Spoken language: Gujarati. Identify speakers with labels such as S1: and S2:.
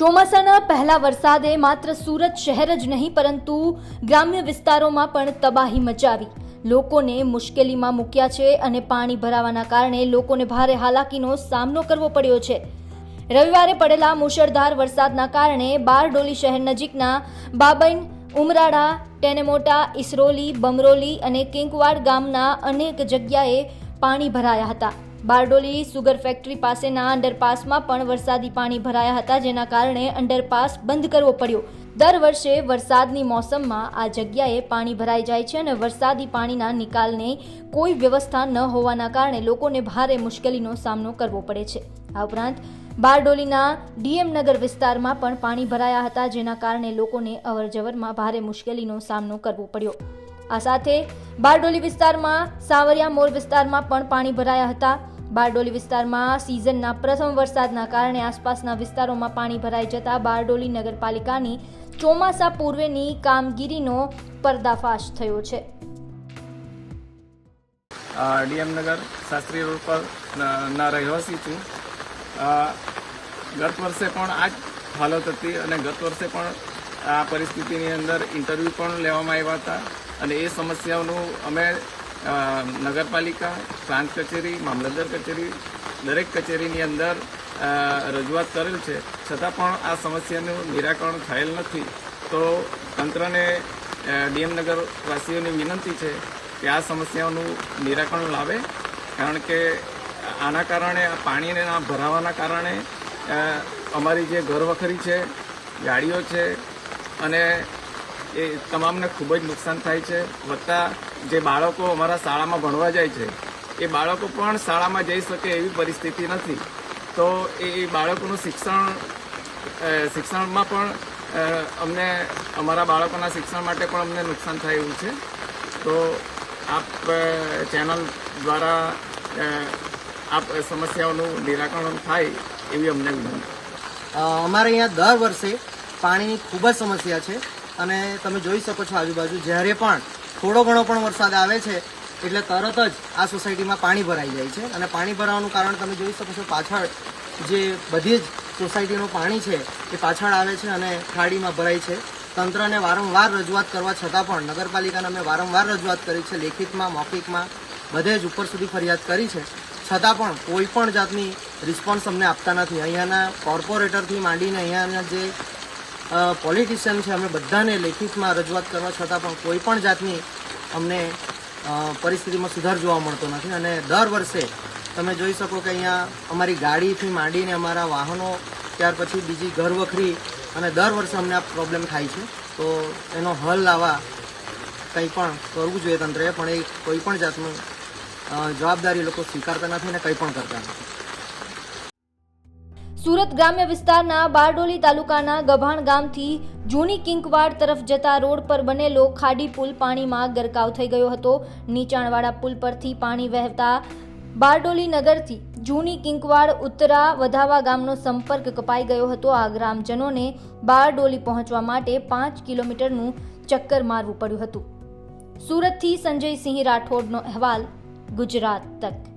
S1: ચોમાસાના પહેલા વરસાદે માત્ર સુરત શહેર જ નહીં, પરંતુ ગ્રામ્ય વિસ્તારોમાં પણ તબાહી મચાવી. લોકોને મુશ્કેલીમાં મૂક્યા છે અને પાણી ભરાવાના કારણે લોકોને ભારે હાલાકીનો સામનો કરવો પડ્યો છે. રવિવારે પડેલા મુશળધાર વરસાદના કારણે બારડોલી શહેર નજીકના બાબૈન ઉમરાળા, ટેનેમોટા ઇસરોલી બમરોલી અને કિંકવાડ ગામના અનેક જગ્યાએ પાણી ભરાયા હતા. બારડોલી સુગર ફેક્ટરી પાસેના અંડરપાસમાં પણ વરસાદી પાણી ભરાયા હતા, જેના કારણે અંડરપાસ બંધ કરવો પડ્યો. દર વર્ષે વરસાદની મોસમમાં આ જગ્યાએ પાણી ભરાઈ જાય છે અને વરસાદી પાણીના નિકાલને કોઈ વ્યવસ્થા ન હોવાના કારણે લોકોને ભારે મુશ્કેલીનો સામનો કરવો પડે છે. આ ઉપરાંત, બારડોલીના ડીએમ નગર વિસ્તારમાં પણ પાણી ભરાયા હતા, જેના કારણે લોકોને અવરજવરમાં ભારે મુશ્કેલીનો સામનો કરવો પડ્યો. આ સાથે, બારડોલી વિસ્તારમાં સાવરિયા મોર વિસ્તારમાં પણ પાણી ભરાયા હતા. બારડોલી વિસ્તારમાં સિઝનના પ્રથમ વરસાદના કારણે આસપાસના વિસ્તારોમાં પાણી ભરાઈ જતા બારડોલી નગરપાલિકાની ચોમાસા પૂર્વેની કામગીરીનો પર્દાફાશ થયો છે.
S2: ડીએમનગર શાસ્ત્રી રોડ પર ન- રહેવાસી છું. ગત વર્ષે પણ આ જ હાલત હતી અને ગત વર્ષે પણ આ પરિસ્થિતિની અંદર ઇન્ટરવ્યૂ પણ લેવામાં આવ્યા હતા અને એ સમસ્યાઓનું અમે નગરપાલિકા પ્રાંત કચેરી, મામલતદાર કચેરી, દરેક કચેરીની અંદર રજૂઆત કરેલ છે. છતાં પણ આ સમસ્યાનું નિરાકરણ થયેલ નથી. તો તંત્રને ડીએમ નગરવાસીઓની વિનંતી છે કે આ સમસ્યાઓનું નિરાકરણ લાવે. કારણ કે આના કારણે આ પાણીને ભરાવાના કારણે અમારી જે ઘરવખરી છે, ગાડીઓ છે, અને એ તમામને ખૂબ જ નુકસાન થાય છે. વત્તા જે બાળકો અમારા શાળામાં ભણવા જાય છે, એ બાળકો પણ શાળામાં જઈ શકે એવી પરિસ્થિતિ નથી. તો એ બાળકોનું શિક્ષણ શિક્ષણમાં પણ અમને, અમારા બાળકોના શિક્ષણ માટે પણ અમને નુકસાન થાય એવું છે. તો આપ ચેનલ દ્વારા આપ સમસ્યાઓનું નિરાકરણ થાય એવી અમને વિનંતી.
S3: અમારે અહીંયા દર વર્ષે પાણીની ખૂબ જ સમસ્યા છે અને તમે જોઈ શકો છો આજુબાજુ, જ્યારે પણ થોડો ઘણો પણ વરસાદ આવે છે, એટલે તરત જ આ સોસાયટીમાં પાણી ભરાઈ જાય છે. અને પાણી ભરાવાનું કારણ તમે જોઈ શકો છો, પાછળ જે બધી જ સોસાયટીનું પાણી છે, એ પાછળ આવે છે અને ખાડીમાં ભરાય છે. તંત્રને વારંવાર રજૂઆત કરવા છતાં પણ નગરપાલિકાને અમે વારંવાર રજૂઆત કરી છે, લેખિતમાં, મૌખિકમાં, બધે જ ઉપર સુધી ફરિયાદ કરી છે. છતાં પણ કોઈ પણ જાતની રિસ્પોન્સ અમને આપતા નથી. અહીંયાના કોર્પોરેટરથી માંડીને અહીંયાના જે પોલિટિશિયન છે. અમે બધાને લેખિતમાં રજૂઆત કરવા છતાં પણ કોઈ પણ જાતની અમને પરિસ્થિતિમાં સુધાર જોવા મળતો નથી. અને દર વર્ષે તમે જોઈ શકો કે અહીંયા અમારી ગાડીથી માંડીને અમારા વાહનો, ત્યાર પછી બીજી ઘર વખરી અને દર વર્ષે અમને આ પ્રોબ્લેમ થાય છે. તો એનો હલ લાવવા કંઈ પણ કરવું જોઈએ તંત્રએ, પણ એ કોઈ પણ જાતનું જવાબદારી લોકો સ્વીકારતા નથી અને કંઈ પણ કરતા નથી.
S1: સુરત ગ્રામ્ય વિસ્તારના બારડોલી તાલુકાના ગભાણ ગામથી જૂની કિંકવાડ તરફ જતા રોડ પર બનેલો ખાડી પુલ પાણીમાં ગરકાવ થઈ ગયો હતો. નીચાણવાળા પુલ પરથી પાણી વહેતા બારડોલી નગરથી જૂની કિંકવાડ ઉત્તરા વધાવા ગામનો સંપર્ક કપાઈ ગયો હતો. આ ગ્રામજનોને બારડોલી પહોંચવા માટે પાંચ કિલોમીટરનું ચક્કર મારવું પડ્યું હતું. સુરતથી સંજય સિંહ રાઠોડનો અહેવાલ, ગુજરાત તક.